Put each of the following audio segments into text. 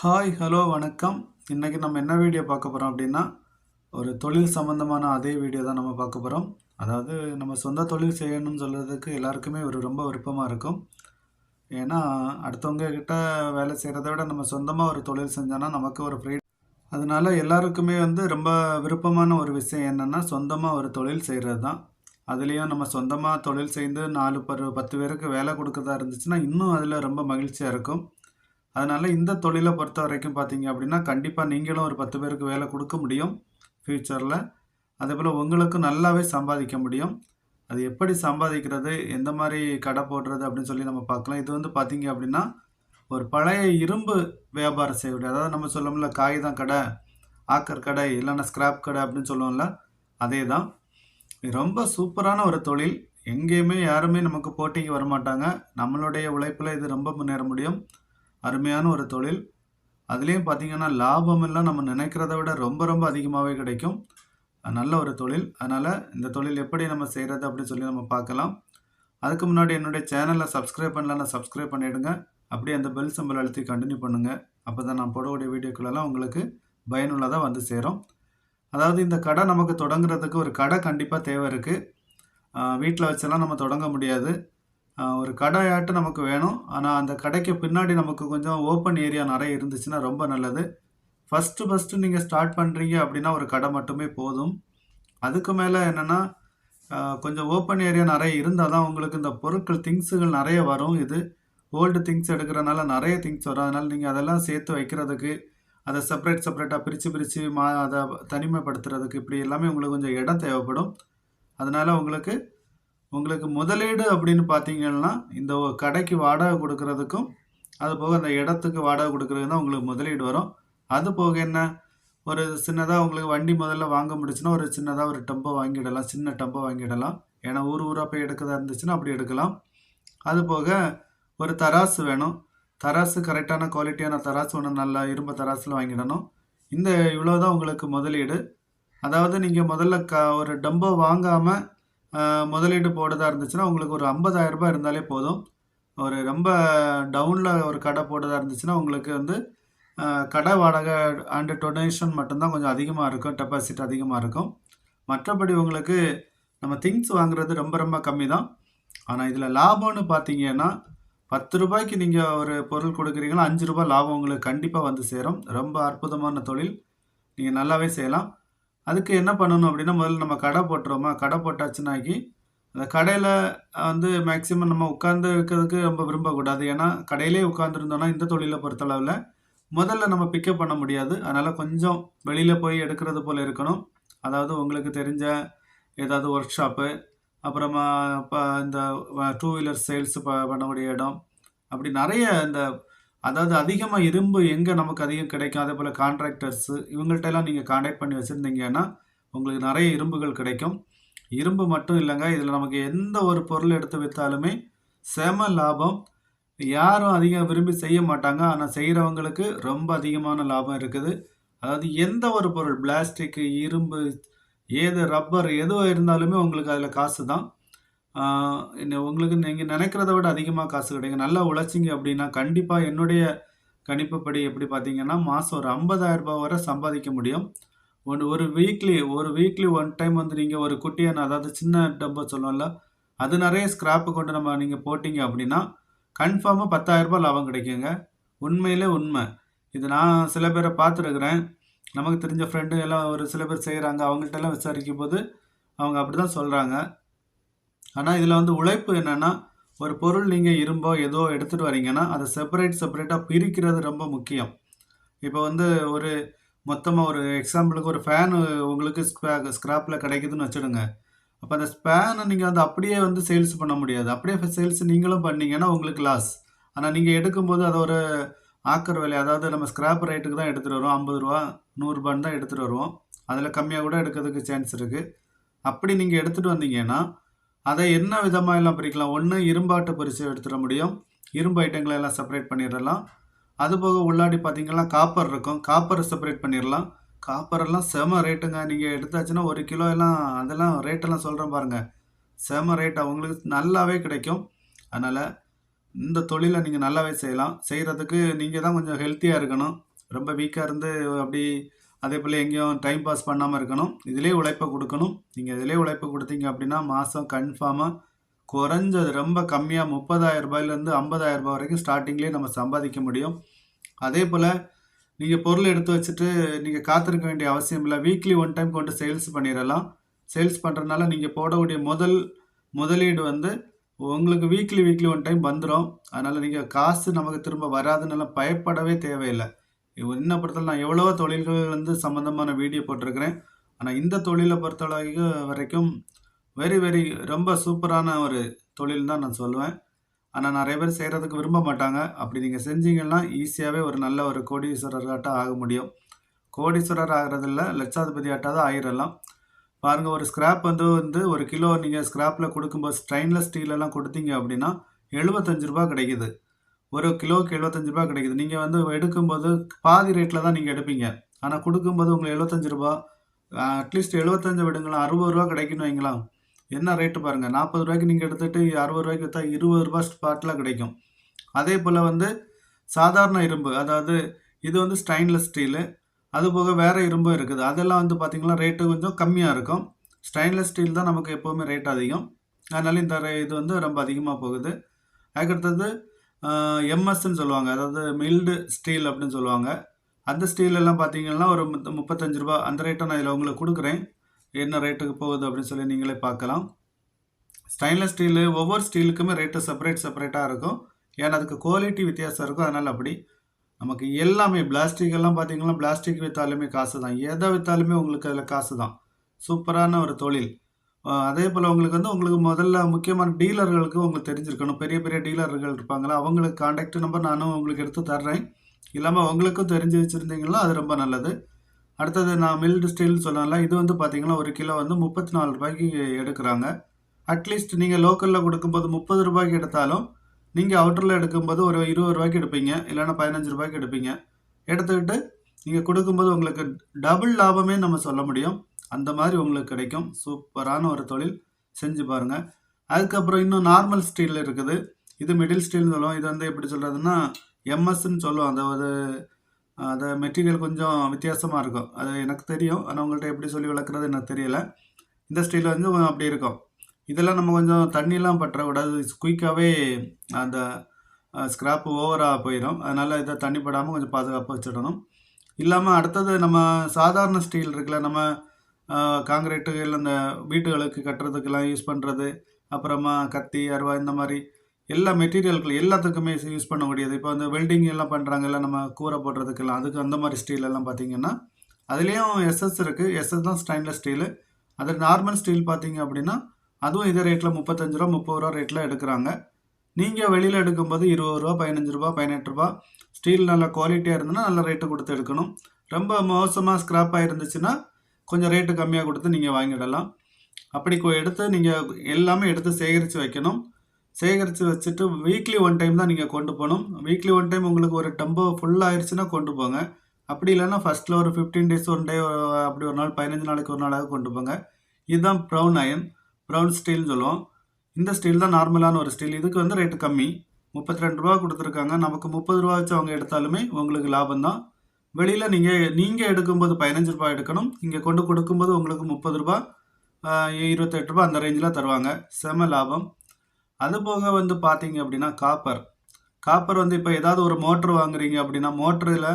Hi hello வணக்கம். இன்றைக்கி நம்ம என்ன வீடியோ பார்க்க போகிறோம் அப்படின்னா ஒரு தொழில் சம்மந்தமான அதே வீடியோ தான் நம்ம பார்க்க போகிறோம் அதாவது நம்ம சொந்த தொழில் செய்யணும்னு சொல்கிறதுக்கு எல்லாருக்குமே ஒரு ரொம்ப விருப்பமாக இருக்கும். ஏன்னா அடுத்தவங்க கிட்ட வேலை செய்கிறத விட நம்ம சொந்தமாக ஒரு தொழில் செஞ்சோன்னா நமக்கு ஒரு ஃப்ரீ அதனால எல்லாருக்குமே வந்து ரொம்ப விருப்பமான ஒரு விஷயம் என்னென்னா சொந்தமாக ஒரு தொழில் செய்கிறது தான். அதுலேயும் நம்ம சொந்தமாக தொழில் செய்து நாலு பரு பத்து பேருக்கு வேலை கொடுக்கறதா இருந்துச்சுன்னா இன்னும் அதில் ரொம்ப மகிழ்ச்சியாக இருக்கும். அதனால் இந்த தொழிலை பொறுத்த வரைக்கும் பார்த்தீங்க அப்படின்னா கண்டிப்பாக நீங்களும் ஒரு பத்து பேருக்கு வேலை கொடுக்க முடியும் ஃப்யூச்சரில் அதே போல் உங்களுக்கும் நல்லாவே சம்பாதிக்க முடியும். அது எப்படி சம்பாதிக்கிறது எந்த மாதிரி கடை போடுறது அப்படின்னு சொல்லி நம்ம பார்க்கலாம். இது வந்து பார்த்தீங்க அப்படின்னா ஒரு பழைய இரும்பு வியாபாரம் செய்யக்கூடிய அதாவது நம்ம சொல்லோம்ல காகிதம் கடை ஆக்கர் கடை இல்லைன்னா ஸ்கிராப் கடை அப்படின்னு சொல்லுவோம்ல அதே தான் ரொம்ப சூப்பரான ஒரு தொழில். எங்கேயுமே யாருமே நமக்கு போட்டிக்கு வரமாட்டாங்க. நம்மளுடைய உழைப்பில் இது ரொம்ப முன்னேற முடியும். அருமையான ஒரு தொழில். அதுலேயும் பார்த்தீங்கன்னா லாபம் எல்லாம் நம்ம நினைக்கிறத விட ரொம்ப ரொம்ப அதிகமாகவே கிடைக்கும். நல்ல ஒரு தொழில். அதனால் இந்த தொழில் எப்படி நம்ம செய்கிறது அப்படின்னு சொல்லி நம்ம பார்க்கலாம். அதுக்கு முன்னாடி என்னுடைய சேனலை சப்ஸ்கிரைப் பண்ணலன்னா சப்ஸ்கிரைப் பண்ணிவிடுங்க அப்படியே அந்த பெல் சிம்பிள் அழுத்தி கண்டினியூ பண்ணுங்கள் அப்போ தான் நான் போடக்கூடிய வீடியோக்குள்ளெல்லாம் உங்களுக்கு பயனுள்ளதாக வந்து சேரும். அதாவது இந்த கடை நமக்கு தொடங்குறதுக்கு ஒரு கடை கண்டிப்பாக தேவை இருக்குது வீட்டில் வச்செல்லாம் நம்ம தொடங்க முடியாது. ஒரு கடையாட்டு நமக்கு வேணும். ஆனால் அந்த கடைக்கு பின்னாடி நமக்கு கொஞ்சம் ஓப்பன் ஏரியா நிறைய இருந்துச்சுன்னா ரொம்ப நல்லது. ஃபஸ்ட்டு ஃபஸ்ட்டு நீங்கள் ஸ்டார்ட் பண்ணுறீங்க அப்படின்னா ஒரு கடை மட்டுமே போதும். அதுக்கு மேலே என்னென்னா கொஞ்சம் ஓப்பன் ஏரியா நிறைய இருந்தால் தான் உங்களுக்கு இந்த பொருட்கள் திங்ஸுகள் நிறைய வரும். இது ஓல்டு திங்ஸ் எடுக்கிறனால நிறைய திங்ஸ் வரும். அதனால் நீங்கள் அதெல்லாம் சேர்த்து வைக்கிறதுக்கு அதை செப்பரேட் செப்பரேட்டாக பிரித்து பிரித்து மா அதை தனிமைப்படுத்துறதுக்கு இப்படி எல்லாமே உங்களுக்கு கொஞ்சம் இடம் தேவைப்படும். அதனால் உங்களுக்கு உங்களுக்கு முதலீடு அப்படின்னு பார்த்தீங்கன்னா இந்த கடைக்கு வாடகை கொடுக்கறதுக்கும் அது போக அந்த இடத்துக்கு வாடகை கொடுக்கறது தான் உங்களுக்கு முதலீடு வரும். அது போக என்ன? ஒரு சின்னதாக உங்களுக்கு வண்டி முதல்ல வாங்க முடிச்சுன்னா ஒரு சின்னதாக ஒரு டெம்போ வாங்கிடலாம் சின்ன டெம்போ வாங்கிடலாம். ஏன்னா ஊர் ஊராக போய் எடுக்கிறதா இருந்துச்சுன்னா அப்படி எடுக்கலாம். அது போக ஒரு தராசு வேணும். தராசு கரெக்டான குவாலிட்டியான தராசு ஒன்று நல்லா இரும்பு தராசில் வாங்கிடணும். இந்த இவ்வளோ தான் உங்களுக்கு முதலீடு. அதாவது நீங்கள் முதல்ல க ஒரு டம்போ வாங்காமல் முதலீடு போடுறதா இருந்துச்சுன்னா உங்களுக்கு ஒரு 50000 ரூபாய் இருந்தாலே போதும். ஒரு ரொம்ப டவுனில் ஒரு கடை போடுறதா இருந்துச்சுன்னா உங்களுக்கு வந்து கடை வாடகை அண்டு டொனேஷன் மட்டும்தான் கொஞ்சம் அதிகமாக இருக்கும் டெபாசிட் அதிகமாக இருக்கும். மற்றபடி உங்களுக்கு நம்ம திங்ஸ் வாங்குறது ரொம்ப ரொம்ப கம்மி தான் ஆனால் இதில் லாபம்னு பார்த்தீங்கன்னா பத்து ரூபாய்க்கு நீங்கள் ஒரு பொருள் கொடுக்குறீங்களோ அஞ்சு ரூபாய் லாபம் உங்களுக்கு கண்டிப்பாக வந்து சேரும். ரொம்ப அற்புதமான தொழில். நீங்கள் நல்லாவே செய்யலாம். அதுக்கு என்ன பண்ணணும் அப்படின்னா முதல்ல நம்ம கடை போட்டுறோமா? கடை போட்டாச்சுனாக்கி அந்த கடையில் வந்து மேக்ஸிமம் நம்ம உட்காந்து இருக்கிறதுக்கு ரொம்ப விரும்பக்கூடாது. ஏன்னா கடையிலே உட்காந்துருந்தோன்னா இந்த தொழிலை பொறுத்தளவில் முதல்ல நம்ம பிக்கப் பண்ண முடியாது. அதனால் கொஞ்சம் வெளியில் போய் எடுக்கிறது போல் இருக்கணும். அதாவது உங்களுக்கு தெரிஞ்ச ஏதாவது ஒர்க் ஷாப்பு அப்புறமா இப்போ இந்த டூ வீலர் சேல்ஸ் ப பண்ணக்கூடிய இடம். அப்படி நிறைய இந்த அதாவது அதிகமாக இரும்பு எங்கே நமக்கு அதிகம் கிடைக்கும்? அதே போல் கான்ட்ராக்டர்ஸு இவங்கள்ட்ட எல்லாம் நீங்கள் காண்டாக்ட் பண்ணி வச்சுருந்தீங்கன்னா உங்களுக்கு நிறைய இரும்புகள் கிடைக்கும். இரும்பு மட்டும் இல்லைங்க இதில் நமக்கு எந்த ஒரு பொருள் எடுத்து விற்றாலுமே செம லாபம். யாரும் அதிகம் விரும்பி செய்ய மாட்டாங்க. ஆனால் செய்கிறவங்களுக்கு ரொம்ப அதிகமான லாபம் இருக்குது. அதாவது எந்த ஒரு பொருள் பிளாஸ்டிக்கு இரும்பு ஏது ரப்பர் எதுவாக இருந்தாலுமே உங்களுக்கு அதில் காசு தான் உங்களுக்கு நீங்கள் நினைக்கிறத விட அதிகமாக காசு கிடைக்கும். நல்லா உழைச்சிங்க அப்படின்னா கண்டிப்பாக என்னுடைய கணிப்புப்படி எப்படி பார்த்தீங்கன்னா மாதம் ஒரு 50000 ரூபாய் வரை சம்பாதிக்க முடியும். ஒன்று ஒரு வீக்லி ஒரு வீக்லி ஒன் டைம் வந்து நீங்கள் ஒரு குட்டியான அதாவது சின்ன டப்பை சொல்லுவோம்ல அது நிறைய ஸ்கிராப்பு கொண்டு நம்ம நீங்கள் போட்டிங்க அப்படின்னா கன்ஃபார்மாக பத்தாயிரரூபா லாபம் கிடைக்குங்க. உண்மையிலே உண்மை. இது நான் சில பேரை பார்த்துருக்குறேன். நமக்கு தெரிஞ்ச ஃப்ரெண்டு எல்லாம் ஒரு சில பேர் செய்கிறாங்க அவங்கள்ட்ட எல்லாம் விசாரிக்கும் போது அவங்க அப்படி தான் சொல்கிறாங்க ஆனால் இதில் வந்து உழைப்பு என்னென்னா ஒரு பொருள் நீங்கள் இரும்போ ஏதோ எடுத்துகிட்டு வரீங்கன்னா அதை செப்பரேட் செப்பரேட்டாக பிரிக்கிறது ரொம்ப முக்கியம். இப்போ வந்து ஒரு மொத்தமாக ஒரு எக்ஸாம்பிளுக்கு ஒரு ஃபேனு உங்களுக்கு ஸ்க்ராப்பில் கிடைக்குதுன்னு வச்சுடுங்க. அப்போ அந்த ஸ்பேனை நீங்கள் வந்து அப்படியே வந்து சேல்ஸ் பண்ண முடியாது. அப்படியே சேல்ஸ் நீங்களும் பண்ணீங்கன்னா உங்களுக்கு லாஸ் ஆனால் நீங்கள் எடுக்கும்போது அதை ஒரு ஆக்கர் விலை அதாவது நம்ம ஸ்க்ராப் ரேட்டுக்கு தான் எடுத்துகிட்டு வருவோம். ஐம்பது ரூபா நூறுரூபான்னு தான் எடுத்துகிட்டு வருவோம். அதில் கம்மியாக கூட எடுக்கிறதுக்கு சான்ஸ் இருக்குது அப்படி நீங்கள் எடுத்துகிட்டு வந்தீங்கன்னா அதை என்ன விதமாக எல்லாம் பிரிக்கலாம்? ஒன்று இரும்பாட்டு பரிசு எடுத்துட முடியும். இரும்பு ஐட்டங்களை எல்லாம் செப்பரேட் பண்ணிடலாம். அதுபோக உள்ளாடி பார்த்தீங்கன்னா காப்பர் இருக்கும். காப்பரை செப்பரேட் பண்ணிடலாம். காப்பரெல்லாம் செம ரேட்டுங்க நீங்கள் எடுத்தாச்சுன்னா ஒரு கிலோ எல்லாம் அதெல்லாம் ரேட்டெல்லாம் சொல்கிறேன் பாருங்கள் செம ரேட் அவங்களுக்கு நல்லாவே கிடைக்கும். அதனால் இந்த தொழிலை நீங்கள் நல்லாவே செய்யலாம். செய்கிறதுக்கு நீங்கள் தான் கொஞ்சம் ஹெல்த்தியாக இருக்கணும். ரொம்ப வீக்காக இருந்து அப்படி அதே போல் எங்கேயும் டைம் பாஸ் பண்ணாமல் இருக்கணும். இதிலே உழைப்பை கொடுக்கணும். நீங்கள் இதிலே உழைப்பு கொடுத்தீங்க அப்படின்னா மாதம் கன்ஃபார்மாக குறைஞ்சது ரொம்ப கம்மியாக முப்பதாயிரம் ரூபாயிலேருந்து ஐம்பதாயிரம் ரூபாய் வரைக்கும் ஸ்டார்டிங்லேயே நம்ம சம்பாதிக்க முடியும். அதே போல் நீங்கள் பொருள் எடுத்து வச்சுட்டு நீங்கள் காத்திருக்க வேண்டிய அவசியம் இல்லை. வீக்லி ஒன் டைம் கொண்டு சேல்ஸ் பண்ணிடலாம். சேல்ஸ் பண்ணுறதுனால நீங்கள் போடக்கூடிய முதல் முதலீடு வந்து உங்களுக்கு வீக்லி வீக்லி ஒன் டைம் வந்துடும் அதனால் நீங்கள் காசு நமக்கு திரும்ப வராதுனால பயப்படவே தேவையில்லை. என்ன பொறுத்தவரை நான் எவ்வளவோ தொழில்கள் வந்து சம்மந்தமான வீடியோ போட்டிருக்கிறேன். ஆனால் இந்த தொழிலை பொறுத்தளவுக்கு வரைக்கும் வெரி வெரி ரொம்ப சூப்பரான ஒரு தொழில் தான் நான் சொல்லுவேன். ஆனால் நிறைய பேர் செய்கிறதுக்கு விரும்ப மாட்டாங்க. அப்படி நீங்கள் செஞ்சீங்கன்னா ஈஸியாகவே ஒரு நல்ல ஒரு கோடீஸ்வரர்காட்டம் ஆக முடியும். கோடீஸ்வரர் ஆகிறதில்ல லட்சாதிபதி ஆட்டாக தான் ஆகிடலாம் பாருங்கள் ஒரு ஸ்கிராப் வந்து வந்து ஒரு கிலோ நீங்கள் ஸ்கிராப்பில் கொடுக்கும்போது ஸ்ட்ரெயின்லெஸ் ஸ்டீலெல்லாம் கொடுத்தீங்க அப்படின்னா எழுபத்தஞ்சு ரூபா கிடைக்கிது. ஒரு கிலோவுக்கு எழுபத்தஞ்சு ரூபா கிடைக்குது. நீங்கள் வந்து எடுக்கும்போது பாதி ரேட்டில் தான் நீங்கள் எடுப்பீங்க. ஆனால் கொடுக்கும்போது உங்களுக்கு எழுபத்தஞ்சு ரூபா அட்லீஸ்ட் எழுபத்தஞ்சு விடுங்களேன். அறுபது ரூபா கிடைக்குன்னு வைங்களேன். என்ன ரேட்டு பாருங்கள் நாற்பது ரூபாய்க்கு நீங்கள் எடுத்துகிட்டு அறுபது ரூபாய்க்கு விற்றா இருபது ரூபா ஸ்பாட்டில் கிடைக்கும். அதே போல் வந்து சாதாரண இரும்பு அதாவது இது வந்து ஸ்டைன்லெஸ் ஸ்டீலு அது போக வேறு இரும்பும் இருக்குது. அதெல்லாம் வந்து பார்த்திங்கன்னா ரேட்டு கொஞ்சம் கம்மியாக இருக்கும். ஸ்டைன்லெஸ் ஸ்டீல் தான் நமக்கு எப்போவுமே ரேட் அதிகம். அதனால இந்த இது வந்து ரொம்ப அதிகமாக போகுது. அதுக்கடுத்தது எம்எஸ்ன்னு சொல்லுவாங்க. அதாவது மில்டு ஸ்டீல் அப்படின்னு சொல்லுவாங்க. அந்த ஸ்டீலெல்லாம் பார்த்தீங்கன்னா ஒரு முப்பத்தஞ்சு ரூபா. அந்த ரேட்டை நான் இதில் உங்களுக்கு கொடுக்குறேன். என்ன ரேட்டுக்கு போகுது அப்படின்னு சொல்லி நீங்களே பார்க்கலாம். ஸ்டைன்லெஸ் ஸ்டீலு ஒவ்வொரு ஸ்டீலுக்குமே ரேட்டு செப்பரேட் செப்பரேட்டாக இருக்கும். ஏன்னா அதுக்கு குவாலிட்டி வித்தியாசம் இருக்கும். அதனால் அப்படி. நமக்கு எல்லாமே பிளாஸ்டிக் எல்லாம் பார்த்தீங்கன்னா பிளாஸ்டிக் விற்றாலுமே காசு தான் எதை விற்றாலுமே உங்களுக்கு அதில் காசு தான் சூப்பரான ஒரு தொழில். அதே போல் உங்களுக்கு வந்து உங்களுக்கு முதல்ல முக்கியமான டீலர்களுக்கு உங்களுக்கு தெரிஞ்சிருக்கணும். பெரிய பெரிய டீலர்கள் இருப்பாங்களா அவங்களுக்கு காண்டாக்ட் நம்பர் நானும் உங்களுக்கு எடுத்து தர்றேன். இல்லாமல் உங்களுக்கும் தெரிஞ்சு வச்சுருந்தீங்கன்னா அது ரொம்ப நல்லது. அடுத்தது நான் மில்டு ஸ்டீல்னு சொன்னேன்ல இது வந்து பார்த்தீங்கன்னா ஒரு கிலோ வந்து முப்பத்தி நாலு ரூபாய்க்கு எடுக்கிறாங்க. அட்லீஸ்ட் நீங்கள் லோக்கலில் கொடுக்கும்போது முப்பது ரூபாய்க்கு எடுத்தாலும் நீங்கள் அவுட்டரில் எடுக்கும்போது ஒரு இருபது ரூபாய்க்கு எடுப்பீங்க. இல்லைன்னா பதினஞ்சு ரூபாய்க்கு எடுப்பீங்க. எடுத்துக்கிட்டு நீங்கள் கொடுக்கும்போது உங்களுக்கு டபுள் லாபமே நம்ம சொல்ல முடியும். அந்த மாதிரி உங்களுக்கு கிடைக்கும். சூப்பரான ஒரு தொழில். செஞ்சு பாருங்கள் அதுக்கப்புறம் இன்னும் நார்மல் ஸ்டீல் இருக்குது. இது மிடில் ஸ்டீல்னு சொல்லுவோம். இது வந்து எப்படி சொல்கிறதுன்னா எம்எஸ்ன்னு சொல்லுவோம். அதாவது அந்த மெட்டீரியல் கொஞ்சம் வித்தியாசமாக இருக்கும். அது எனக்கு தெரியும். ஆனால் உங்கள்கிட்ட எப்படி சொல்லி விளக்குறது எனக்கு தெரியல. இந்த ஸ்டீல் வந்து அப்படி இருக்கும். இதெல்லாம் நம்ம கொஞ்சம் தண்ணிலாம் பற்றக்கூடாது. குயிக்காகவே அந்த ஸ்க்ராப்பு ஓவராக போயிடும் அதனால் இதை தண்ணி படாமல் கொஞ்சம் பாதுகாப்பாக வச்சிடணும். இல்லாமல் அடுத்தது நம்ம சாதாரண ஸ்டீல் இருக்குல்ல. நம்ம காங்கிரீட்டுகள் அந்த வீட்டுகளுக்கு கட்டுறதுக்கெல்லாம் யூஸ் பண்ணுறது அப்புறமா கத்தி அருவா இந்த மாதிரி எல்லா மெட்டீரியல்கள் எல்லாத்துக்குமே யூஸ் பண்ணக்கூடியது இப்போ வந்து வெல்டிங் எல்லாம் பண்ணுறாங்கல்ல நம்ம கூரை போடுறதுக்கெல்லாம் அதுக்கு அந்த மாதிரி ஸ்டீல் எல்லாம் பார்த்தீங்கன்னா அதுலேயும் எஸ்எஸ் இருக்குது எஸ்எஸ் தான் ஸ்டைன்லெஸ் ஸ்டீலு அது நார்மல் ஸ்டீல் பார்த்தீங்க அப்படின்னா அதுவும் இதே ரேட்டில் முப்பத்தஞ்சு ரூபா முப்பது ரூபா ரேட்டில் எடுக்கிறாங்க. நீங்கள் வெளியில் எடுக்கும்போது இருபது ரூபா பதினஞ்சு ரூபா பதினெட்டு ரூபா ஸ்டீல் நல்ல குவாலிட்டியாக இருந்ததுன்னா நல்ல ரேட்டு கொடுத்து எடுக்கணும். ரொம்ப மோசமாக ஸ்க்ராப்பாக இருந்துச்சுன்னா கொஞ்சம் ரேட்டு கம்மியாக கொடுத்து நீங்கள் வாங்கிடலாம். அப்படி எடுத்து நீங்கள் எல்லாமே எடுத்து சேகரித்து வைக்கணும். சேகரித்து வச்சுட்டு வீக்லி ஒன் டைம் தான் நீங்கள் கொண்டு போகணும். வீக்லி ஒன் டைம் உங்களுக்கு ஒரு டெம்போ ஃபுல் ஆயிடுச்சுன்னா கொண்டு போங்க. அப்படி இல்லைன்னா ஃபஸ்ட்டில் ஒரு ஃபிஃப்டீன் டேஸ் ஒன் டே அப்படி ஒரு நாள் பதினஞ்சு நாளைக்கு ஒரு நாளாக கொண்டு போங்க. இதுதான் ப்ரௌன் அயன் ப்ரௌன் ஸ்டீல்னு சொல்லுவோம். இந்த ஸ்டீல் தான் நார்மலான ஒரு ஸ்டீல் இதுக்கு வந்து ரேட்டு கம்மி. முப்பத்தி ரெண்டு ரூபா கொடுத்துருக்காங்க. நமக்கு முப்பது ரூபா வச்சு அவங்க எடுத்தாலுமே உங்களுக்கு லாபம் தான் வெளியில் நீங்கள் நீங்கள் எடுக்கும்போது பதினஞ்சு ரூபாய் எடுக்கணும். இங்கே கொண்டு கொடுக்கும்போது உங்களுக்கு முப்பது ரூபா இருபத்தெட்டு ரூபா அந்த ரேஞ்சில் தருவாங்க. செம லாபம். அது போக வந்து பார்த்தீங்க அப்படின்னா காப்பர். காப்பர் வந்து இப்போ ஏதாவது ஒரு மோட்ரு வாங்குறீங்க அப்படின்னா மோட்டரில்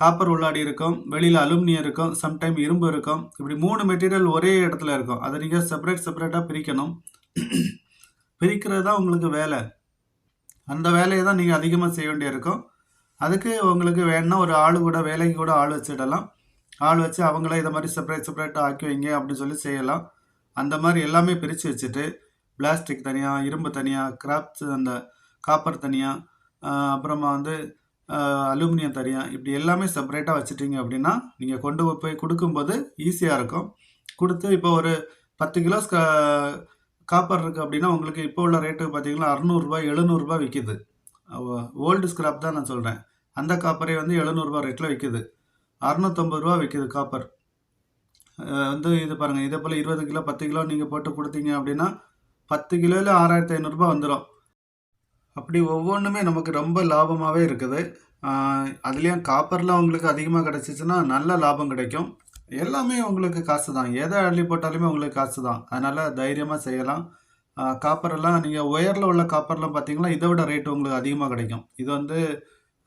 காப்பர் உள்ளாடி இருக்கும் வெளியில் அலுமினியம் இருக்கும் சம்டைம் இரும்பு இருக்கும். இப்படி மூணு மெட்டீரியல் ஒரே இடத்துல இருக்கும். அதை நீங்கள் செப்பரேட் செப்பரேட்டாக பிரிக்கணும். பிரிக்கிறது தான் உங்களுக்கு வேலை. அந்த வேலையை தான் நீங்கள் அதிகமாக செய்ய வேண்டியிருக்கும். அதுக்கு உங்களுக்கு வேணும்னா ஒரு ஆள் கூட வேலைக்கு கூட ஆள் வச்சுடலாம். ஆள் வச்சு அவங்கள இதை மாதிரி செப்பரேட் செப்பரேட்டாக ஆக்கி வைங்க அப்படின்னு சொல்லி செய்யலாம். அந்த மாதிரி எல்லாமே பிரித்து வச்சுட்டு பிளாஸ்டிக் தனியாக இரும்பு தனியாக கிராப்ஸ் அந்த காப்பர் தனியாக அப்புறமா வந்து அலுமினியம் தனியாக இப்படி எல்லாமே செப்பரேட்டாக வச்சுட்டீங்க அப்படின்னா நீங்கள் கொண்டு போய் கொடுக்கும்போது ஈஸியாக இருக்கும். கொடுத்து இப்போ ஒரு பத்து கிலோ காப்பர் இருக்குது அப்படின்னா உங்களுக்கு இப்போ உள்ள ரேட்டு பார்த்தீங்கன்னா அறநூறுரூபா எழுநூறுபா விற்கிது ஓல்டு ஸ்கிராப் தான் நான் சொல்கிறேன் அந்த காப்பரே வந்து எழுநூறுபா ரேட்டில் விற்கிது அறநூற்றம்பது ரூபா விற்கிது காப்பர் வந்து இது பாருங்கள் இதே போல் இருபது கிலோ பத்து கிலோ நீங்கள் போட்டு கொடுத்தீங்க அப்படின்னா பத்து கிலோவில் ஆறாயிரத்தி ஐநூறுரூபா வந்துடும் அப்படி ஒவ்வொன்றுமே நமக்கு ரொம்ப லாபமாகவே இருக்குது. அதுலேயும் காப்பர்லாம் உங்களுக்கு அதிகமாக கிடச்சிச்சின்னா நல்ல லாபம் கிடைக்கும். எல்லாமே உங்களுக்கு காசு தான். எதை அள்ளி போட்டாலுமே உங்களுக்கு காசு தான். அதனால் தைரியமாக செய்யலாம். காப்பரெல்லாம் நீங்கள் ஒயரில் உள்ள காப்பர்லாம் பார்த்தீங்கன்னா இதை விட ரேட் உங்களுக்கு அதிகமாக கிடைக்கும். இது வந்து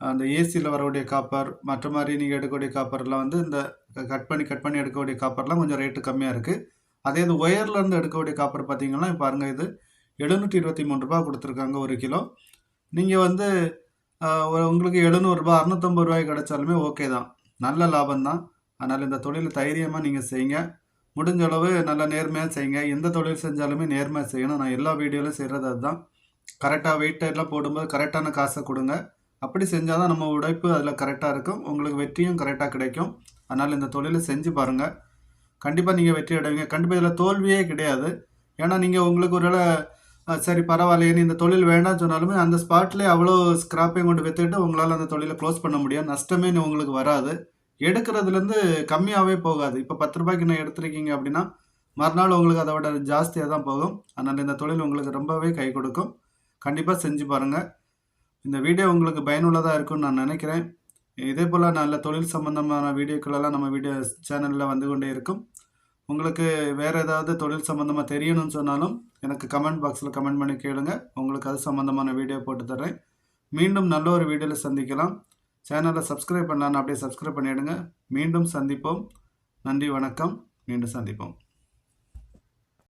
அந்த ஏசியில் வரக்கூடிய காப்பர் மற்ற மாதிரி நீங்கள் எடுக்கக்கூடிய காப்பர்லாம் வந்து இந்த கட் பண்ணி கட் பண்ணி எடுக்கக்கூடிய காப்பர்லாம் கொஞ்சம் ரேட்டு கம்மியாக இருக்குது அதே இது ஒயர்லேருந்து எடுக்கக்கூடிய காப்பர் பார்த்தீங்கன்னா பாருங்கள் இது எழுநூற்றி இருபத்தி மூணு ரூபா கொடுத்துருக்காங்க ஒரு கிலோ. நீங்கள் வந்து ஒரு- உங்களுக்கு எழுநூறுபா அறுநூத்தம்பது ரூபாய் கிடைச்சாலுமே ஓகே தான். நல்ல லாபம் தான் அதனால் இந்த தொழிலை தைரியமாக நீங்கள் செய்யுங்க முடிஞ்ச அளவு நல்லா நேர்மையாக செய்யுங்க எந்த தொழில் செஞ்சாலுமே நேர்மையாக செய்யணும். நான் எல்லா வீடியோலையும் செய்கிறது அதுதான். கரெக்டாக வெயிட் எல்லாம் போடும்போது கரெக்டான காசை கொடுங்க. அப்படி செஞ்சால் தான் நம்ம உழைப்பு அதில் கரெக்டாக இருக்கும். உங்களுக்கு வெற்றியும் கரெக்டாக கிடைக்கும். அதனால் இந்த தொழிலை செஞ்சு பாருங்கள் கண்டிப்பாக நீங்கள் வெற்றி அடைவீங்க. கண்டிப்பாக இதில் தோல்வியே கிடையாது. ஏன்னா நீங்கள் உங்களுக்கு ஒரு வேளை, சரி பரவாயில்லையே இந்த தொழில் வேண்டாம்னு சொன்னாலுமே அந்த ஸ்பாட்லேயே அவ்வளோ ஸ்கிராப்பையும் கொண்டு விற்றுட்டு உங்களால் அந்த தொழிலை க்ளோஸ் பண்ண முடியும் நஷ்டமே உங்களுக்கு வராது. எடுக்கிறதுலேருந்து கம்மியாகவே போகாது. இப்போ பத்து ரூபாய்க்கு நான் எடுத்திருக்கீங்க அப்படின்னா மறுநாள் உங்களுக்கு அதை விட ஜாஸ்தியாக தான் போகும். அதனால் இந்த தொழில் உங்களுக்கு ரொம்பவே கை கொடுக்கும். கண்டிப்பாக செஞ்சு பாருங்கள் இந்த வீடியோ உங்களுக்கு பயனுள்ளதாக இருக்கும்னு நான் நினைக்கிறேன். இதே போல் நல்ல தொழில் சம்மந்தமான வீடியோக்களெல்லாம் நம்ம வீடியோ சேனலில் வந்து கொண்டே இருக்கும். உங்களுக்கு வேறு ஏதாவது தொழில் சம்மந்தமாக தெரியணும்னு சொன்னாலும் எனக்கு கமெண்ட் பாக்ஸில் கமெண்ட் பண்ணி கேளுங்க. உங்களுக்கு அது சம்மந்தமான வீடியோ போட்டு தர்றேன். மீண்டும் நல்ல ஒரு வீடியோவில் சந்திக்கலாம். சேனலை சப்ஸ்கிரைப் பண்ணலான்னு அப்படியே சப்ஸ்கிரைப் பண்ணிவிடுங்க மீண்டும் சந்திப்போம். நன்றி வணக்கம். மீண்டும் சந்திப்போம்.